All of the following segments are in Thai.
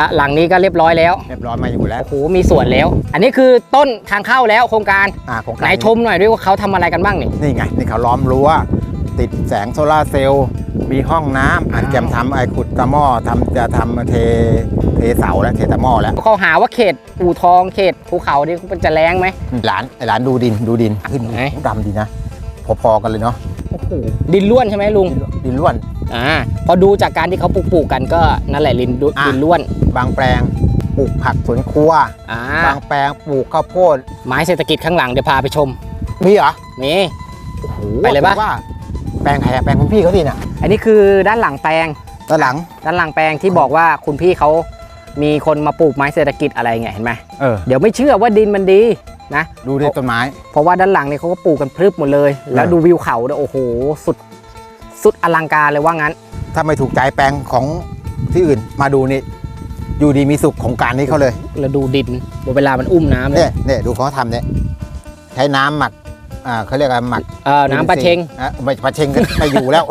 อะหลังนี้ก็เรียบร้อยแล้วเรียบร้อยมาอยู่แล้วโอ้โหมีสวนแล้ว อันนี้คือต้นทางเข้าแล้วโครงการอ่าโครงไหกานรชมหน่อยด้วยว่าเขาทำอะไรกันบ้างนี่นี่ไงนี่เขาล้อมรั้วติดแสงโซลาร์เซลล์มีห้องน้ำอันอ้าวแกมทำไอ้ขุดตะหม้อทำจะทำเทเทเสาแล้วเทตะหม้อแล้วเขาหาว่าเขตอู่ทองเขตภูเขานี่มันจะแรงไหมหลานไอ้หลานดูดินดูดินขึ้นไหนดำดีนะ พอๆกันเลยเนาะโอ้โหดินล้วนใช่ไหมลุงดินล้วน อ่าพอดูจากการที่เขาปลูกปลูกๆกันก็นั่นแหละดินดุอะดินล้วน บางแปลงปลูกผักสวนครัว อ่า บางแปลงปลูกข้าวโพดไม้เศรษฐกิจข้างหลังเดี๋ยวพาไปชมมีเหรอนี่ โอ้โหไปเลยปะ ถือว่าแปลงใครอะแปลงคุณพี่เขาดิน่ะอันนี้คือด้านหลังแปลงด้านหลัง ด้านหลังแปลงที่บอกว่าคุณพี่เขามีคนมาปลูกไม้เศรษฐกิจอะไรเงี้ยเห็นไหมเออ เดี๋ยวไม่เชื่อว่าดินมันดีนะ ดูดิต้นไม้ เพราะว่าด้านหลังเนี่ยเขาก็ปลูกกันพรึบหมดเลย แล้วดูวิวเขาด้วยโอ้โห สุด สุดอลังการเลยว่างั้น ถ้าไม่ถูกใจแปลงของที่อื่นมาดูนี่อยู่ดีมีสุขของการนี้เขาเลยแล้วดูดินเวลามันอุ้มน้ำเลเนี่ยยเนี่ยดูเขาทำเนี่ยใช้น้ำหมักอ่าเขาเรียกอะไรหมักเออน้ำปลาเชง อะไม่ปลาเชงก็ไม่อยู่แล้ว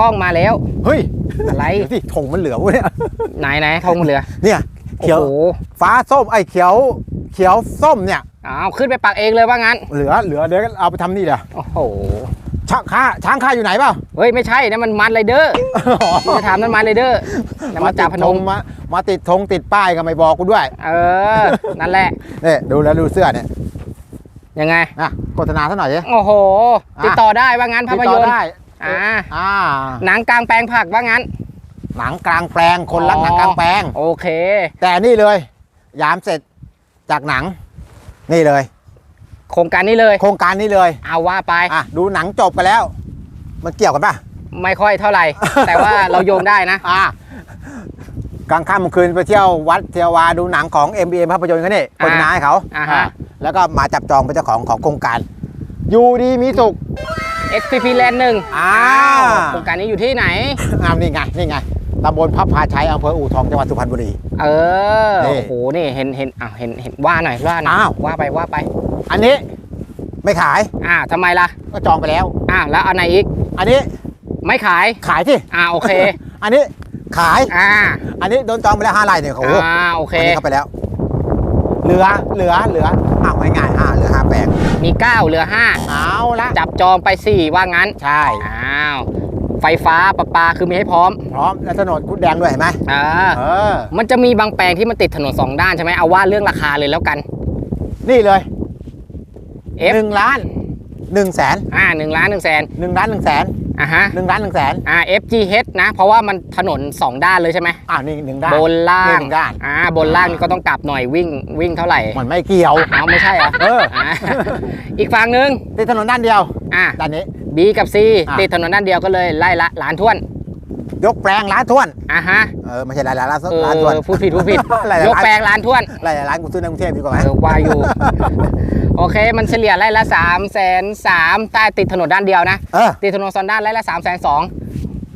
กล้องมาแล้ว เฮ้ยอะไรเดี๋ยวสิถงมันเหลือวะเนี่ยไหนไหนทงมันเหลือ เนี่ยโอ้เขียวโหฟ้าส้มไอ้เขียว เขียวส้มเนี่ยอ้าวขึ้นไปปักเองเลยว่างั้น เหลือเหลือเดี๋ยวเอาไปทำนี่เดี๋ยวโอ้โหช้างค่าช้างค่าอยู่ไหนเปล่าเฮ้ยไม่ใช่นะมันมันไรเดอร์กูจะถามนั่นมันไรเดอร์นั่นมาจากพนมมามาติดธงติดป้ายก็ไม่บอกกูด้วย เออ นั่นแหละเนี่ยดูแล้วดูเสื้อเนี่ยยังไงนะโฆษณาสักหน่อยสิโอ้โหอะติดต่อได้ว่างั้นภาพติดยต่อนตร์ได้ อ่าอ่าหนังกลางแปลงผักว่างั้น หนังกลางแปลงคนรักอ๋อหนังกลางแปลง โอเค แต่นี่เลยยามเสร็จจากหนัง นี่เลย โครงการนี้เลย โครงการนี้เลย เอาว่าไปอะดูหนังจบไปแล้ว มันเกี่ยวกันป่ะไม่ค่อยเท่าไหร่ แต่ว่าเราโยงได้นะอะกลางค่ำกลางคืนไปเที่ยววัดเที่ยววาดูหนังของ m b m ภาพยนตร์เขานี่โฆษณาให้เขาอ่าฮะอะแล้วก็มาจับจองเป็นเจ้าของของโครงการ อยู่ดีมีสุข XPP Land หนึ่งอ้าวโครงการนี้อยู่ที่ไหน อ้าวนี่ไงนี่ไงตำบลพับพาชัยอำเภออู่ทองจังหวัดสุพรรณบุรี เออ นี่โอ้โห นี่เห็นเห็นอ้าวเห็นเห็นว่าหน่อยว่าหน่อยอ้าว ว่าไปว่าไป อันนี้ไม่ขายอ่าทำไมล่ะ ก็จองไปแล้ว อ่าแล้วอันไหนอีก อันนี้ไม่ขาย ขายที่อ่าโอเค อันนี้ขาย อ่า อันนี้โดนจองไปแล้วห้าไร่เนี่ยโอ้โหอ่าโอเค อันนี้เข้าไปแล้ว เหลือเหลือเหลืออ้าวง่ายๆอ่าเหลือห้าแปลง มี 9 เหลือเอาละ5จับจองไป 4 ว่างั้น ใช่ อ้าว ไฟฟ้าประปาคือมีให้พร้อม พร้อมแล้วถนนคุดแดงด้วยเห็นไหมอ่าเออ มันจะมีบางแปลงที่มันติดถนนสองด้านใช่ไหมเอาว่าเรื่องราคาเลยแล้วกัน นี่เลย F หนึ่งล้านหนึ่งแสนอ่าหนึ่งล้านหนึ่งแสนหนึ่งล้านหนึ่งแสน อ่าฮะหนึ่งล้านหนึ่งแสนอ่า FGH นะ เพราะว่ามันถนน 2 ด้านเลยใช่ไหมอ้าวนี่หนึ่งด้านบนล่าหงนึ่งด้านอ่าบนล่างนี่ก็ต้องกลับหน่อยวิ่งวิ่งเท่าไหร่ มันไม่เกี่ยวอ้าวไม่ใช่เหรอเอออ่าอีกฝั่งหนึ่งติดถนนด้านเดียวอ่าด้านนี้ B กับ C อะติดถนนด้านเดียวก็เลยไล่ละล้านท้วน ยกแปลงล้านท้วน อ่าฮะเออไม่ใช่หลายล้านล้านเอล้านท้วน อพูดผิดพูดผิด หลายๆยกแปลงล้านท้วนหลายๆล้านกูซื้อในกรุงเทพดีกว่าไหมเออว่าอยู่ โอเค มันเฉลี่ยไร่ละ3ามแสนสามใต้ติดถนนด้านเดียวนะ เออติดถนนสองด้านไร่ละ3ามแสนสอง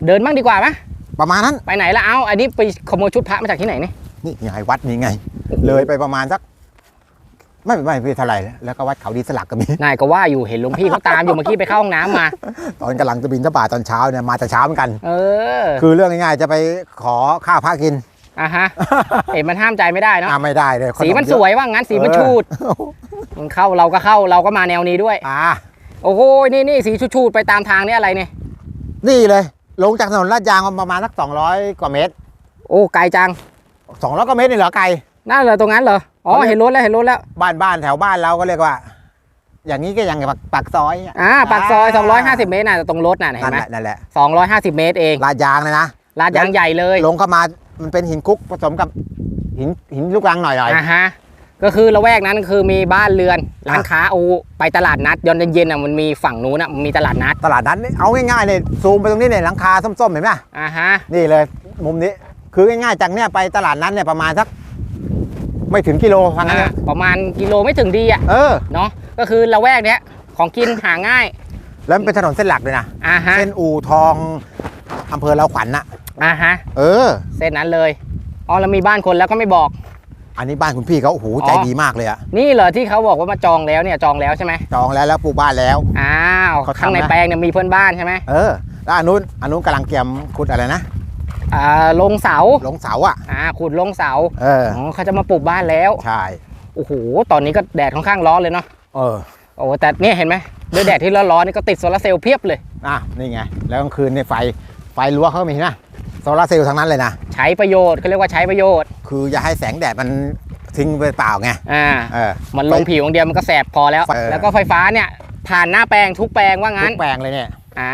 เดินบ้างดีกว่าไหมประมาณนั้น ไปไหนละเอ้าอันนี้ไปขโมยชุดพระมาจากที่ไหนนี่นี่ไงวัดนี่ไง เลยไปประมาณสัก ไม่ไม่ไม่เท่าไหร่แล้วก็วัดเขาดีสลักก็มี นายก็ว่าอยู่เห็นหลวงพี่เขาตามอยู่เมื่อกี้ไปเข้าห้องน้ำมา ตอนกำลังจะบินทบาทตอนเช้าเนี่ยมาแต่เช้าเหมือนกัน เออคือเรื่องง่ายๆจะไปขอข้าวพระกินอะฮะเห็นมันห้ามใจไม่ได้เนาะอ่าไม่ได้เลยสีมันสวยว่างั้นสีมันเออชูดมันเข้าเราก็เข้าเราก็มาแนวนี้ด้วย อ่าโอ้โหนี่นี่สีชูดๆไปตามทางนี่อะไรเนี่ยนี่เลย ลงจากถนนลาดยางประมาณสัก200 กว่าเมตร โอ้ไกลจัง200กว่าเมตรนี่เหรอไกลน่าเหรอตรงนั้นเหรอ อ๋อเขาเรียกเห็นรถแล้วเห็นรถแล้ว บ้านบ้านแถวบ้านเราก็เรียกว่า อย่างนี้ก็ยังปากปากซอยะอ่าปากซอยอ่า250 เมตรน่ะตรงรถน่ะเห็นั่นนไหมแหละนั่นแหละ250เมตรเองลาดยางเลยนะลาดยางใหญ่เลยลงเข้ามามันเป็นหินคุกผสมกับหินหินลูกรังหน่อยอ่าฮะก็คือละแวกนั้นคือมีบ้านเรือนร้านค้าโอ้ไปตลาดนัดยอนเย็นๆอะมันมีฝั่งนู้นอะมันมีตลาดนัดๆตลาดนั้นนี่เอาง่ายๆเลยซูมไปตรงนี้เนี่ยหลังคาส้มๆเห็นไหมอ่าฮะนี่เลยมุมนี้คือง่ายๆจากเนี่ยไปตลาดนั้นเนี่ยประมาณสัก ไม่ถึงกิโลฟังงั้นอ่านะประมาณกิโลไม่ถึงดีอะเออ เนาะก็คือละแวกเนี้ยของกินหาง่ายแล้วมันเป็นถนนเส้นหลักเลยนะ อ่าฮะเส้นอู่ทองอำเภอเราขวัญน่ะ อ่าฮะเออ เส้นนั้นเลยอ๋อแล้วมีบ้านคนแล้วก็ไม่บอก อันนี้บ้านคุณพี่เขาโอ้โหอ๋อ ใจดีมากเลยอะนี่เหรอที่เขาบอกว่ามาจองแล้วเนี่ยจองแล้วใช่ไหมจองแล้วแล้วปลูกบ้านแล้ว อ้าวเขาทำข้างในนะแปลงเนี่ยมีเพื่อนบ้านใช่ไหมเออ แล้วอันนู้นอันนู้นกำลังเตรียมขุดอะไรนะ อ่าลงเสาลงเสาอะอ่าขุดลงเสาเอออ๋อเขาจะมาปลูกบ้านแล้วใช่โอ้โหตอนนี้ก็แดดค่อนข้างร้อนเลยเนาะเออโอ้แต่เนี่ยเห็นไหมด้วยแดดที่ร้อนๆนี่ก็ติดโซลาร์เซลล์เพียบเลยอะนี่ไงแล้วกลางคืนในยไฟไฟรั้วเขาก็มีนะโซลาร์เซลล์ทั้งนั้นเลยนะใช้ประโยชน์เขาเรียกว่าใช้ประโยชน์ คืออย่าให้แสงแดดมันทิ้งไปเปล่าไงอ่าเออมันลงผิวอย่างเดียวมันก็แสบพอแล้วเออแล้วก็ไฟฟ้าเนี่ยผ่านหน้าแปลงทุกแปลงว่าทุงั้นกแปลงเลยเนี่ยอ่า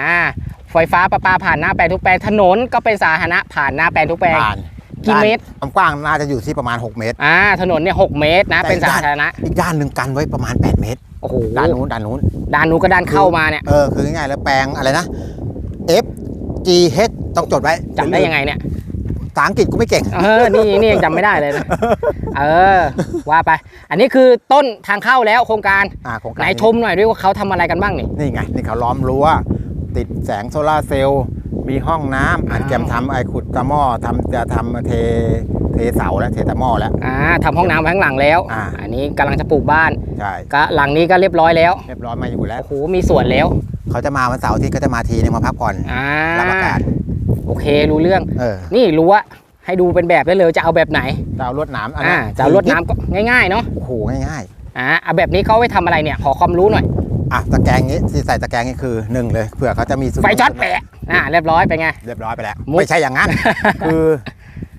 ไฟฟ้าประปาผ่านหน้าแปลงทุกแปลงถนนก็เป็นสาธารณะผ่านหน้าแปลงทุกแปลง ผ่านกี่เมตรความกว้างน่าจะอยู่ที่ประมาณ 6 เมตรอ่าถนนเนี่ยหกเมตรนะแต่เป็นสาธารณะอีกด้านหนึ่งกันไว้ประมาณ 8 เมตร โอ้โหด้านนู้นด้านนู้น ด้านนู้นก็ด้านเข้ามาเนี่ยเออคือง่ายๆแล้วแปลงอะไรนะ F G H ต้องจดไว้จำได้ยังไงเนี่ยภาษาอังกฤษกูไม่เก่ง เออ นี่นี่ยังจำไม่ได้เลยนะเออ ว่าไป อันนี้คือต้นทางเข้าแล้วโครงการอ่าโครงการไหนชมหน่อยด้วยว่าเขาทำอะไรกันบ้างนี่ นี่ไงนี่เขาล้อมรั้ว ติดแสงโซลาร์เซลล์มีห้องน้ำอันอ้าวเกมทำไอ้ขุดตะหม้อทำจะทำเทเทเสาแล้วเทตะหม้อแล้ว อ่าทำห้องน้ำไว้ข้างหลังแล้วอ่าอันนี้กำลังจะปลูกบ้านใช่ก็หลังนี้ก็เรียบร้อยแล้วเรียบร้อยมาอยู่แล้ว โอ้โหมีสวนแล้วเขาจะมาวันเสาร์อาที่ก็จะมาทีนึงมาพักผ่อนอ่ารับอากาศโอเครู้เรื่อง เออนี่รู้ว่าให้ดูเป็นแบบได้เลยจะเอาแบบไหนจะเอาลวดหน้ำอันอ่านี้จะเอารวดน้ำก็ง่ายๆเนาะโอ้โหง่ายอ่าเอาแบบนี้เขาเอาไว้ทำอะไรเนี่ยขอความรู้หน่อยๆ อะตะแกรงนี้ที่ใส่ตะแกรงนี้คือหนึ่งเลยเผื่อเขาจะมีสุนัขไฟช็อตแปะอ่าเรียบร้อยไปนไง เรียบร้อยไปแล้วมุกไม่ใช่อย่างนั้น คือ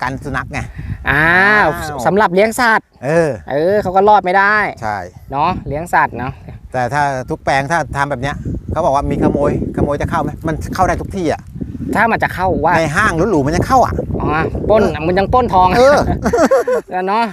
กันสุนัขไง อ้าวอ้าว สำหรับเลี้ยงสัตว์เออ เออเขาก็รอดไม่ได้ใช่ เนาะเลี้ยงสัตว์เนาะแต่ถ้าทุกแปลงถ้าทำแบบเนี้ยเขาบอกว่ามีขโมยขโมยจะเข้าไหมมันเข้าได้ทุกที่อะถ้ามันจะเข้าว่าในห้างหรูๆมันยังเข้าอะ อ๋อปล้นมันยังปล้นทองเออ แล้วเนาะ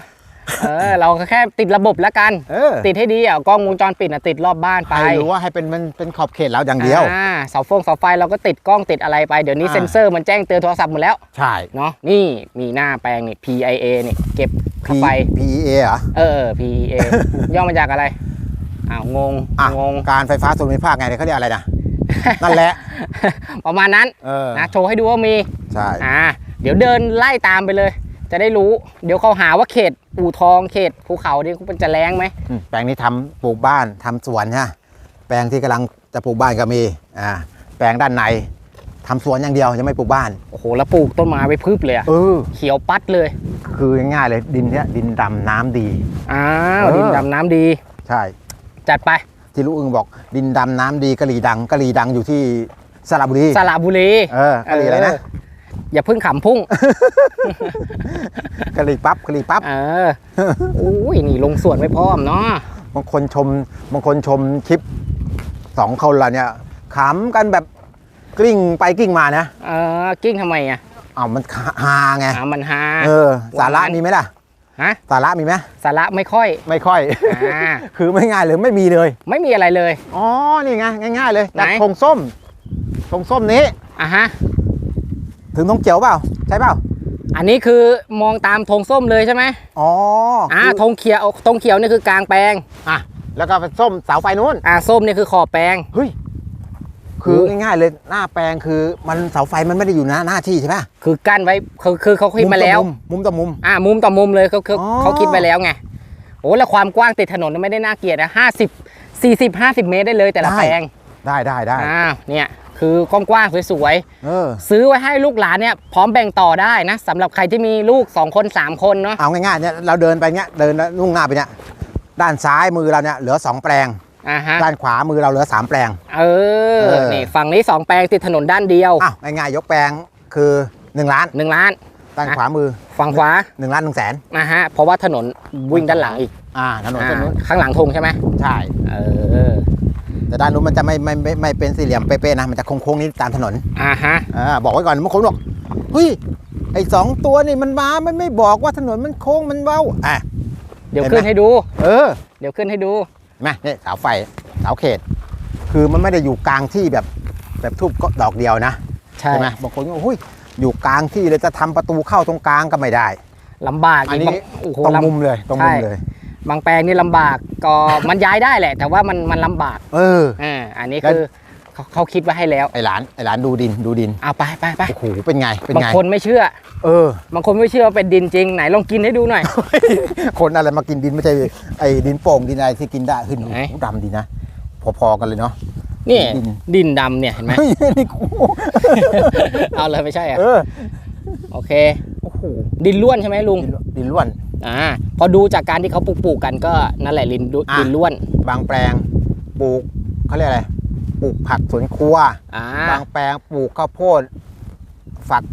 เออเราก็แค่ติดระบบแล้วกัน เออติดให้ดีอะกล้องวงจรปิดอะติดรอบบ้านไปให้รู้ว่าให้เป็นมันเป็นขอบเขตเราอย่างเดียวอ่าเสาฟงเสาไฟเราก็ติดกล้องติดอะไรไปเดี๋ยวนี้อ่าเซ็นเซอร์มันแจ้งเตือนโทรศัพท์หมดแล้วใช่เนาะนี่มีหน้าแปลงนี่ PIA นี่เก็บเข้าไป P E A เหรอเออ PIA ย่อมาจากอะไรอ้าวงงอะงงการไฟฟ้าส่วนภูมิภาคไงเนี่ยเขาเรียกอะไรนะนั่นแหละ ประมาณนั้นเออนะโชว์ให้ดูว่ามีใช่อ่าเดี๋ยวเดินไล่ตามไปเลย จะได้รู้ เดี๋ยวเขาหาว่าเขตอู่ทองเขตภูเขานี่มันจะแรงไหมอืมแปลงนี้ทำปลูกบ้านทำสวนใช่ไหมแปลงที่กำลังจะปลูกบ้านก็มีอ่าแปลงด้านในทำสวนอย่างเดียวยังไม่ปลูกบ้าน โอ้โหแล้วปลูกต้นไม้ไว้พึบเลยอะเออ เขียวปัดเลยคือง่ายๆเลยดินเนี้ยดินดำน้ำดี อ้าวเออ ดินดำน้ำดี ใช่ จัดไปที่ลูกอึงบอกดินดำน้ำดีกะหรี่ดังกะหรี่ดังอยู่ที่สระบุรี สระบุรีเออกะหรี่อะไรนะเอย่าเพิ่งขำพุ่งกะหรี่ปั๊บกะหรี่ปั๊บเอออุ้ยนี่ลงส่วนไม่พร้อมเนาะบางคนชมบางคนชมคลิปสองคนเราเนี่ยขำกันแบบกลิ้งไปกลิ้งมานะเออกิ้งทำไมอะอ้าวมันฮาไงอ่ามันฮาเออ สาระมีไหมล่ะฮะสาระมีไหมสาระไม่ค่อย ไม่ค่อยอ่าคือไม่ง่ายเลยไม่มีเลย ไม่มีอะไรเลยอ๋อนี่ไงง่าย ๆ เลยไหนจากธงส้มธงส้มนี้อะฮะ ถึงธงเขียวเปล่า ใช่เปล่า อันนี้คือมองตามธงส้มเลยใช่ไหมอ๋ออ่าคือธงเขียวธงเขียวนี่คือกลางแปลงอะแล้วก็เป็นส้มเสาไฟนู้นอ่าส้มนี่คือขอบแปลงเฮ้ยคือโอ้ง่ายๆเลยหน้าแปลงคือมันเสาไฟมันไม่ได้อยู่หน้าหน้าที่ใช่ไหมคือกั้นไว้คือคือเขาคิดมาแล้ว มุมต่อมุมอ่ามุมต่อมุมเลยเขาเขาอ๋อเขาคิดไปแล้วไงโอ้แล้วความกว้างติดถนนไม่ได้น่าเกลียดนะห้าสิบสี่สิบห้าสิบเมตรได้เลยแต่ละแปลงได้ได้ได้อ่าเนี่ย คือกว้างๆสวยเออ ๆซื้อไว้ให้ลูกหลานเนี่ยพร้อมแบ่งต่อได้นะสำหรับใครที่มีลูก 2 คน 3 คนเนาะเอาง่ายๆเนี่ยเราเดินไปเนี้ยเดินลุ่งหน้าไปเนี้ยด้านซ้ายมือเราเนี่ยเหลือสองแปลง อ่าฮะด้านขวามือเราเหลือสามแปลง เออเออ นี่ฝั่งนี้ 2 แปลงติดถนนด้านเดียวอ้าวง่ายๆยกแปลงคือ 1 ล้าน1ล้าน ด้านอะขวามือ ฝั่งขวา1 ล้าน1แสนนะฮะเพราะว่าถนนวิ่งด้านหลังอีกอ่าถนนเส้นนู้นอ่าข้างหลังธงใช่ไหมใช่ เออ แต่ด้านนู้นมันจะไม่ไม่ไม่ไม่เป็นสี่เหลี่ยมเป๊ะๆนะมันจะโค้งๆนี้ตามถนนอ่าฮะอ่าบอกไว้ก่อนบางคนบอกเฮ้ยไอ้สองตัวนี่มันมามันไม่บอกว่าถนนมันโค้งมันเว้าอะเดี๋ยวเห็นไหมขึ้นให้ดู เออเดี๋ยวขึ้นให้ดูเห็นไหมนี่เสาไฟเสาเขต คือมันไม่ได้อยู่กลางที่แบบแบบทุบก็ดอกเดียวนะใช่ใช่ไหมบางคนก็โอ้ยอยู่กลางที่เลยจะทำประตูเข้าตรงกลางก็ไม่ได้ลำบากอันนี้บางโอ้โหตรงลำมุมเลยตรงมุมใช่เลย บางแปลงนี่ลำบากก็มันย้ายได้แหละ แต่ว่ามันมันลำบากเออ อ่าอันนี้แล้วคือเขาเขาคิดไว้ให้แล้วไอหลานไอหลานดูดินดูดินเอาไปไปไปโอ้โหเป็นไงเป็นบางไงคนไม่เชื่อ เออ บางคนไม่เชื่อว่าเป็นดินจริงไหนลองกินให้ดูหน่อย คนอะไรมากินดินไม่ใช่ไอ้ดินโป่งดินอะไรที่กินได้ขึ้นไหนโอ้โหดำดีนะ พอๆกันเลยเนาะ นี่ดิน ดินดำเนี่ยเห็นไหมเฮ้ยนี่กูเอาเลยไม่ใช่เหรอะเออโอเค โอ้โหดินล้วนใช่ไหมลุงดินดินล้วน อ่าพอดูจากการที่เขาปลูกปลูกกันก็นั่นแหละดินดุอะดินล้วนบางแปลงปลูกเขาเรียกอะไรปลูกผักสวนครัว อ่าบางแปลงปลูกข้าวโพดฝัก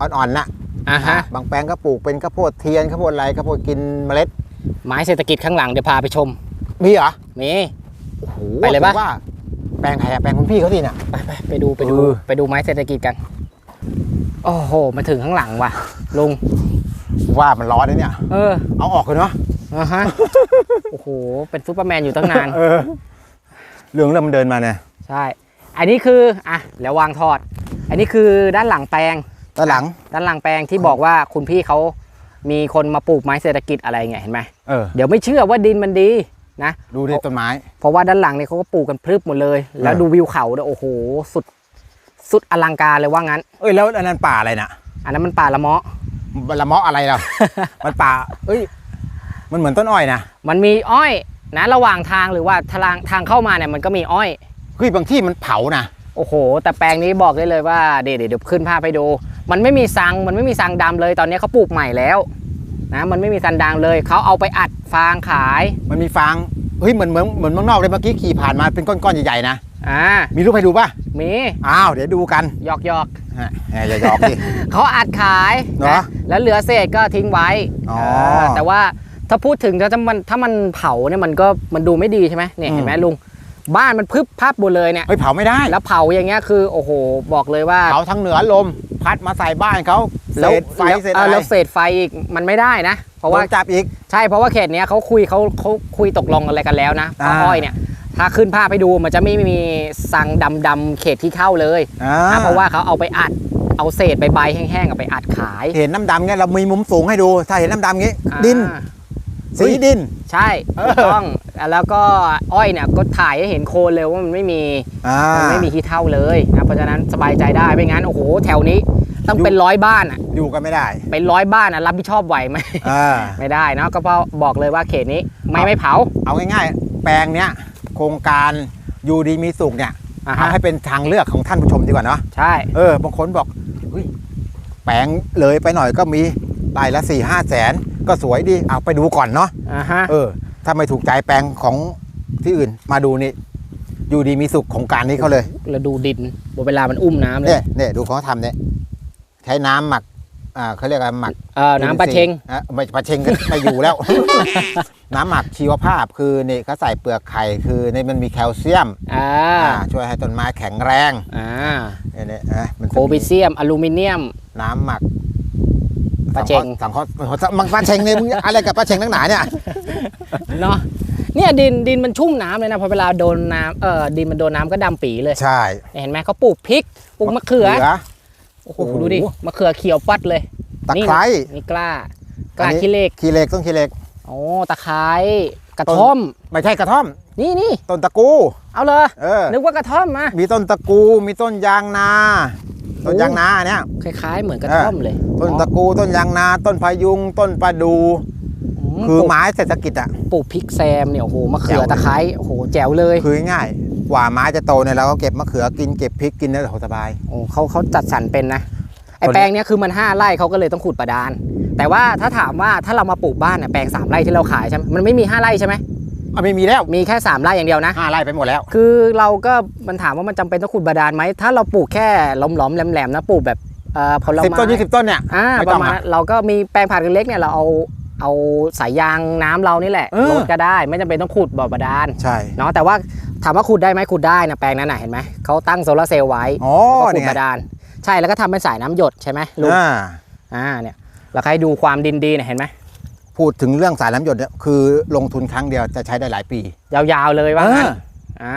อ่อนๆน่ะอ่าฮะบางแปลงก็ปลูกเป็นข้าวโพดเทียนข้าวโพดอะไรข้าวโพดกินเมล็ดไม้เศรษฐกิจข้างหลังเดี๋ยวพาไปชมมีเหรอมี โอ้โหไปเลยปะผมว่าแปลงใครอะแปลงคุณพี่เขาสิเนี่ยไปไปไปดูไปดูเออ ไปดูไม้เศรษฐกิจกัน โอ้โห มาถึงข้างหลังว่ะลุง ว่ามันร้อนนะเนี่ย เออเอาออกเลยเนาะอ่าฮะ โอ้โห เป็นซูเปอร์แมนอยู่ตั้งนาน เออเรื่องเริ่มมันเดินมาเนี่ยใช่ อันนี้คือ อะ แล้ววางทอด อันนี้คือด้านหลังแปลง ด้านหลัง ด้านหลังแปลงที่บอกว่าคุณพี่เขามีคนมาปลูกไม้เศรษฐกิจอะไรเงี้ยเห็นไหมเออ เดี๋ยวไม่เชื่อว่าดินมันดีนะ ดูดิต้นไม้ เพราะว่าด้านหลังเนี่ยเขาก็ปลูกกันพรึบหมดเลย แล้วเออดูวิวเขาเนี่ยโอ้โห สุด สุดอลังการเลยว่างั้น เอ้ยแล้วอันนั้นป่าอะไรน่ะอันนั้นมันป่าละเมาะ ละเมาะอะไรเรา มันป่า เอ้ย มันเหมือนต้นอ้อยนะ มันมีอ้อยนะระหว่างทางหรือว่าทางทางเข้ามาเนี่ยมันก็มีอ้อยเฮ้ยบางที่มันเผานะ โอ้โห แต่แปลงนี้บอกได้เลยว่าเดี๋ยวเดี๋ยวเดี๋ยวขึ้นภาพไปดู มันไม่มีซัง มันไม่มีซังดำเลย ตอนนี้เขาปลูกใหม่แล้วนะมันไม่มีซันดางเลยเขาเอาไปอัดฟางขาย มันมีฟางเฮ้ยเหมือนเหมือนเหมือนเมืองนอกเลยเมื่อกี้ขี่ผ่านมาเป็นก้อนๆใหญ่ๆนะอ่ามีรูปให้ดูป่ะ มีอ้าวเดี๋ยวดูกันหยอกหยอกฮะแหมอย่าหยอกดิเขาอัดขายเหรอนะแล้วเหลือเศษก็ทิ้งไว้อ๋อาแต่ว่าถ้าพูดถึงถ้ามันถ้ามันเผาเนี่ยมันก็มันดูไม่ดีใช่ไหมเนี่ยเห็นไหมลุงบ้านมันพึบพับหมดเลยเนี่ยเฮ้ยเผาไม่ได้ แล้วเผาอย่างเงี้ยคือโอ้โหบอกเลยว่าเผาทางเหนือลมพัดมาใส่บ้านเขาเศแล้วษไฟแล้วเศษเออะอไรแล้วเศษไฟอีกมันไม่ได้นะ เพราะว่าโดนจับอีกใช่เพราะว่าเขตเนี้ยเขาคุยเขาเขาคุยตกลงอะไรกันแล้วนะเพราะอ่าอ้อยเนี่ย ถ้าขึ้นภาพให้ดูมันจะไม่มีสั่งดำดำๆเขตที่เข้าเลยอ่านะเพราะว่าเขาเอาไปอัดเอาเศษใบๆแห้งๆเอาไปอัดขาย เห็นน้ำดำเงี้ยเรามีมุมสูงให้ดู ถ้าเห็นน้ำดำงี้ดินอ่าสีดิน ใช่ถูกต้องแล้วก็อ้อยเนี่ยก็ถ่ายให้เห็นโคนเลยว่ามันไม่มีอ่า มันไม่มีขี้เท่าเลยนะเพราะฉะนั้นสบายใจได้ไม่งั้นโอ้โหแถวนี้ต้องอยู่เป็นร้อยบ้านอะอยู่กันไม่ได้เป็นร้อยบ้านอะรับผิดชอบไหวไหม อ่าไม่ได้เนอะก็เพราะบอกเลยว่าเขตนี้ไม่เอาไม่เผาเอาง่ายๆ แปลงเนี้ยโครงการอยู่ดีมีสุขเนี่ยอ่าเอาฮะ ให้เป็นทางเลือกของท่านผู้ชมดีกว่าเนาะใช่ เออบางคนบอกเฮ้ยแปลงเลยไปหน่อยก็มีไร่ละสี่ห้าแสนก็สวยดีเอาไปดูก่อนเนาะอ่าฮะ เออ ถ้าไม่ถูกใจแปลงของที่อื่นมาดูนี่ อยู่ดีมีสุขของการนี้เขาเลย แล้วดูดินเวลามันอุ้มน้ำเลเนี่ยยเนี่ยดูเขาทำเนี่ยใช้น้ำหมักอ่าเขาเรียกอะไรหมักเออน้ำปลาเชงอะไม่ปลาเชงก็ ไม่อยู่แล้ว น้ำหมักชีวภาพคือนี่เขาใส่เปลือกไข่คือในมันมีแคลเซียมอ่าอ่าช่วยให้ต้นไม้แข็งแรงอ่าเนี่ยเนี่ยนะมันจะโคบิเซียม อลูมิเนียม น้ำหมักปลาเชง สังเคราะห์สังเคราะห์มันปลาเชงเนี่ยมึงอะไรกับปลาเชงนักหนาเนี่ยเนาะเนี่ยดินดินมันชุ่มน้ำเลยนะพอเวลาโดนน้ำเออดินมันโดนน้ำก็ดำปีเลย ใช่เห็นไหมเขาปลูกพริกปลูกมะเขือหลืโอ้โหโอ้โหดูดิมะเขือเขียวปัดเลยตะไคร้ นี่กล้ากล้าอันนี้ ขี้เหล็ก ขี้เหล็กต้นขี้เหล็ก โอ้ตะไคร้กระท่อม ไม่ใช่กระท่อม นี่นี่ต้นตะกู เอาเลยเออนึกว่ากระท่อมมามีต้นตะกูมีต้นยางนาต้นโอ้ยางนาเนี่ยคล้ายๆ เหมือนกระท่อมเลย ต้นตะกูต้นยางนา ต้นพายุง ต้นประดูมคือปลูกไม้เศรษฐกิจอะปลูกพริกแซมเนี่ยโอ้โหมะเขืแจ๋อวเลยตะไคร้โอ้โหแจ๋วเลยคือง่ายๆกว่าไม้จะโตเนี่ยเราก็เก็บมะเขือกินเก็บพริกกินแล้วโหสบายโอ้เขาเขาจัดสรรเป็นนะไอคนแปลงเนี้ยคือมันห้าไร่เขาก็เลยต้องขุดบาดาล แต่ว่าถ้าถามว่าถ้าเรามาปลูกบ้านเนี่ยแปลงสามไร่ที่เราขายใช่ไหมมันไม่มีห้าไร่ใช่ไหมอะไม่มีแล้วมีแค่สามไร่อย่างเดียวนะห้าไร่ไปหมดแล้ว คือเราก็มันถามว่ามันจำเป็นต้องขุดบาดาลไหมถ้าเราปลูกแค่ล้อมๆแหลมๆนะปลูกแบบเอ่อผลสิบไม้ต้นยี่สิบต้นเนี่ยอ่าไม่ปต้อระงมาณอะเราก็มีแปลงผักเล็กๆเนี่ยเราเอาเอาสายยางน้ำเรานี่แหละเออรดก็ได้ไม่จำเป็นต้องขุดบ่อบาดาล ใช่ เนาะแต่ว่าถามว่าขุดได้ไหมขุดได้นะแปลงนั้นน่ะเห็นไหมเขาตั้งโซลาร์เซลล์ไว้อ๋อแล้วก็ขุนี่ดไงบาดาลใช่แล้วก็ทำเป็นสายน้ำหยดใช่ไหมลุงอ่าอ่าเนี่ย เราให้ดูความดินดีเนี่ยเห็นไหมพูดถึงเรื่องสายน้ำหยดเนี่ยคือลงทุนครั้งเดียวจะใช้ได้หลายปี ยาวๆเลยว่างั้นเอออ่า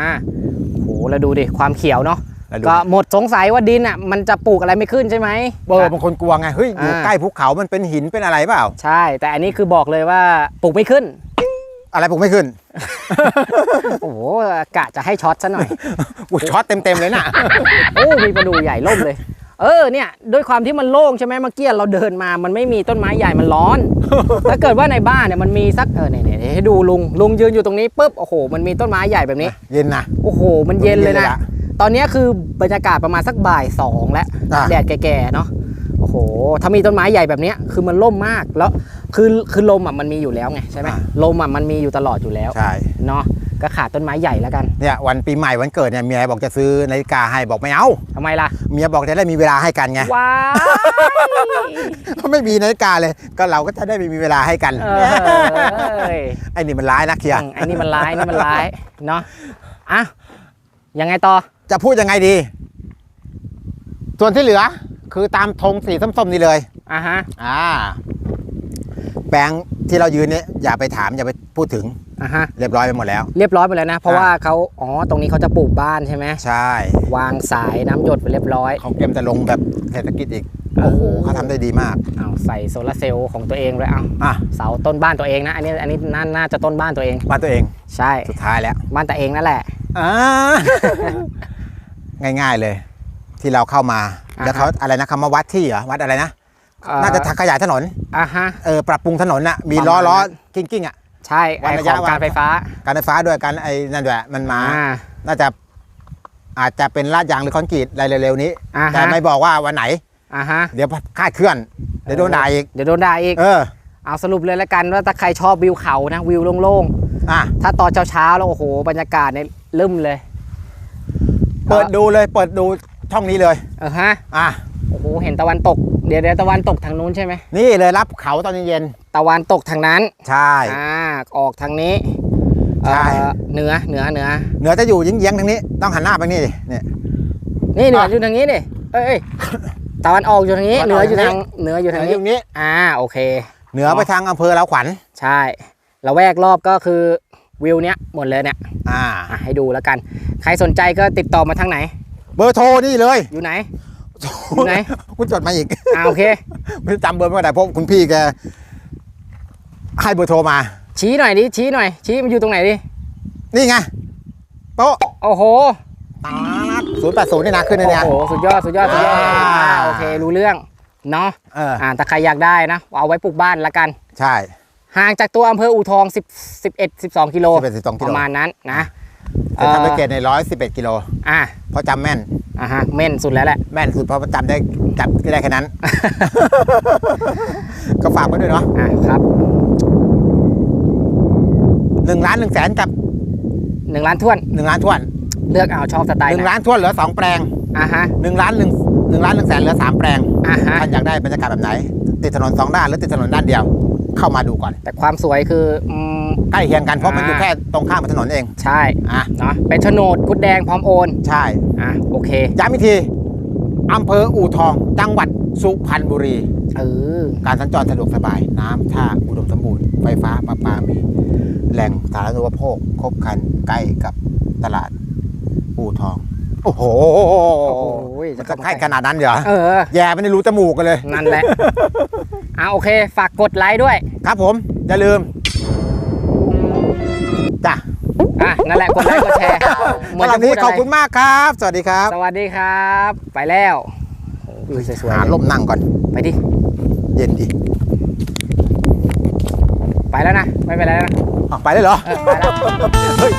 โหแล้วดูดิความเขียวเนาะแล้วดู ก็หมดสงสัยว่าดินอะมันจะปลูกอะไรไม่ขึ้นใช่ไหมเออบางคนกลัวไงเฮ้ยอยู่อ่า ใกล้ภูเขามันเป็นหินเป็นอะไรเปล่า ใช่ แต่อันนี้คือบอกเลยว่าปลูกไม่ขึ้น อะไรปลูกไม่ขึ้นโอ้โหกะจะให้ช็อตซะหน่อยอุยช็อตเต็มๆเลยน่ะ โอ้มีประดูใหญ่ล่มเลย เออเนี่ยด้วยความที่มันโล่งใช่ไหมเมื่อกี้เราเดินมา มันไม่มีต้นไม้ใหญ่มันร้อน ถ้าเกิดว่าในบ้านเนี่ยมันมีสักเออเนี่ยเนี่ยให้ดูลุงลุงยืนอยู่ตรงนี้ปุ๊บโอ้โห มันมีต้นไม้ใหญ่แบบนี้ เย็นนะ โอ้โห มันเย็นเลยเย็นเลยนะอะตอนนี้คือบรรยากาศประมาณสักบ่ายสองแล้วอะแดดแก่ๆเนาะโอ้โห ถ้ามีต้นไม้ใหญ่แบบเนี้ยคือมันร่มมากแล้วคือคือลมอะมันมีอยู่แล้วไงใช่ไหมลมอะมันมีอยู่ตลอดอยู่แล้วใช่เนาะ ก็ขาดต้นไม้ใหญ่แล้วกันเนี่ยวันปีใหม่วันเกิดเนี่ยเมียบอกจะซื้อนาฬิกาให้บอกไม่เอาทำไมล่ะเมียบอกจะได้มีเวลาให้กันไงว้ายไม่มีนาฬิกาเลยก็เราก็จะได้มีเวลาให้กันเอ้ยไอ้นี่มันร้ายนะเคียอืมไอ้นี่มันร้ายนี่มันร้ายเนาะอะยังไงต่อจะพูดยังไงดี ส่วนที่เหลือคือตามธงสีส้มๆนี่เลยอะฮะอ่าแปลงที่เรายืนเนี่ยอย่าไปถามอย่าไปพูดถึง อะฮะเรียบร้อยไปหมดแล้ว เรียบร้อยไปแล้วนะ เพราะอะว่าเขาอ๋อตรงนี้เขาจะปลูกบ้านใช่ไหมใช่ วางสายน้ำหยดไปเรียบร้อย เขาเตรียมจะลงแบบเศรษฐกิจอีกเออโอ้โหเขาทำได้ดีมากเอาใส่โซลาร์เซลล์ของตัวเองเลยเอาอะเสาต้นบ้านตัวเองนะ อันนี้อันนี้น่าน่าจะต้นบ้านตัวเองบ้านตัวเองใช่สุดท้ายแล้วบ้านตัวเองนั่นแหละ อ่า ง่ายๆเลย ที่เราเข้ามาอ่าฮะแล้วเขาอะไรนะคำว่าวัดที่เหรอวัดอะไรนะเอ่อน่าจะขยายถนน อะฮะ เออปรับปรุงถนนน่ะมีประมาณล้อล้อนั้นกิ้งกิ้งๆอะ ใช่วัไอดระขยะองการวางไฟฟ้า การไฟฟ้าด้วยกันไอ้นั่นด้วยมันมา อ่าน่าจะอาจจะเป็นลาดยางหรือคอนกรีตอะไรเร็วๆนี้ อ่าแต่ฮะไม่บอกว่าวันไหน อ่าฮะ เดี๋ยวคาดเคลื่อน เดี๋ยวโดนด่าอีก เดี๋ยวโดนด่าอีก เออ เอาสรุปเลยละกันว่าถ้าใครชอบวิวเขานะวิวโล่งอะ ๆ ถ้าตอนเช้าๆแล้วโอ้โห บรรยากาศเนี่ยลืมเลยเปิดดูเลย เปิดดูช่องนี้เลย เออฮะ อะ โอ้โห เห็นตะวันตกเดี๋ยวเดี๋ยวตะวันตกทางนู้นใช่ไหมนี่เลยรับเขาตอนเย็นตะวันตกทางนั้นๆใช่ อ่าออกทางนี้ใช่ เอ่อเหนือเหนือเหนือเหนือจะอยู่เยื้องๆทางนี้ต้องหันหน้าไปนี่ดิเนี่ย นี่เหนืออะอยู่ทางนี้ดิเอ้ยเอ้ยตะวันออกอยู่ทางนี้ ตะวันเหนือออกอยู่ทาทางงเหนืออยู่เหนืทางออนี้ยู่นี้ อ่าโอเค เหนือไปทางอำเภอเราขวัญใช่ละแวกรอบก็คือวิวเนี้ยหมดเลยเนี่ยอ่า อะให้ดูแล้วกัน ใครสนใจก็ติดต่อมาทางไหน เบอร์โทรนี่เลย อยู่ไหนอยู่ ไหน คุณจดมาอีกอ่าโอเค ไม่จำเบอร์ไม่ได้เพราะคุณพี่แกให้เบอร์โทรมา ชี้หน่อยดิ ชี้หน่อย ชี้มันอยู่ตรงไหนดิ นี่ไงโต๊ะโอ้โหศูนย์แปดศูนย์นี่นะขึ้นในโอ้เนี่ยโห สุดยอด สุดยอด สุดยอดอ่า อ่าโอเค รู้เรื่อง เนาะเอออ่าแต่ใครอยากได้นะ เอาไว้ปลูกบ้านละกัน ใช่ ห่างจากตัวอำเภออู่ทอง10 11 12กิโล11 12กิโล ประมาณนั้นนะจะทำให้เกตในร้อยสิบเอ็ดกิโลอ่าเพราะจำแม่น อ่าฮะเม่นสุดแล้วแหละ แม่นสุดเพราะจำได้จับได้แค่นั้น ก็ฝากไว้ด้วยเนาะอ่าครับหนึ่งล้านหนึ่งแสนกับหนึ่งล้านท้วนหนึ่งล้านท้วน เลือกเอาชอบสไตล์หนึ่งไหนล้านท้วนเหลือสองแปลงอ่าฮะ หนึ่งล้านหนึ่งหนึ่งล้านหนึ่งแสนเหลือสามแปลงอ่าฮะ ท่านอยากได้บรรยากาศแบบไหน ติดถนนสองด้านหรือติดถนนด้านเดียว เข้ามาดูก่อน แต่ความสวยคืออืม ใกล้เคียงกันเพราะมันอยู่อ่า แค่ตรงข้ามกับถนนเองใช่อะเนาะเป็นโฉนดกุดแดงพร้อมโอนใช่ อะโอเค ย้ำอีกทีอำเภออู่ทอง จังหวัดสุพรรณบุรี เออ การสัญจรสะดวกสบาย น้ำท่าอุดมสมบูรณ์ ไฟฟ้าประปามี แหล่งสาธารณูปโภค ครบครันใกล้กับตลาดอู่ทอง โอ้โหโอ้โหมันจะใกล้ขนาดนั้นเหรอ เออ แย่ไม่ได้รู้จมูกกันเลย นั่นแหละ อะโอเค ฝากกดไลค์ด้วย ครับผม อย่าลืม จ้ะอะนั่นแหละกดไลค์กดแชร์เหมือนสำหรัจะบพูนี้ดอะไรขอบคุณมากครับ สวัสดีครับสวัสดีครับ ไปแล้วโอ้โหวิวสวยหาๆล่มนั่งก่อน ไปดิ เย็นดีไปแล้วนะ ไม่ไปแล้วนะอ้าวไปได้เหรอ เออไปแล้ว เฮ้ย